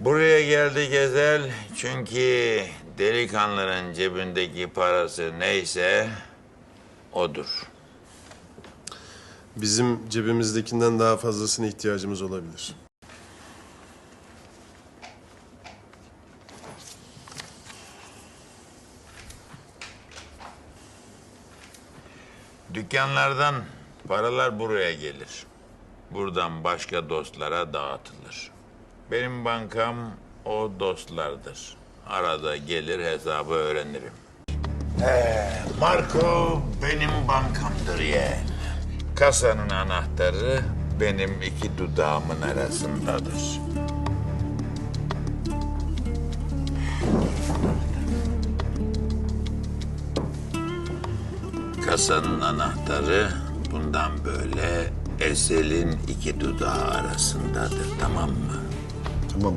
Buraya geldi Gezel çünkü delikanlının cebindeki parası neyse odur. Bizim cebimizdekinden daha fazlasına ihtiyacımız olabilir. Dükkanlardan paralar buraya gelir. Buradan başka dostlara dağıtılır. Benim bankam o dostlardır. Arada gelir hesabı öğrenirim. Ee, Marco benim bankamdır yeğen. Kasanın anahtarı benim iki dudağımın arasındadır. Kasanın anahtarı bundan böyle Esel'in iki dudağı arasındadır tamam mı? Tamam.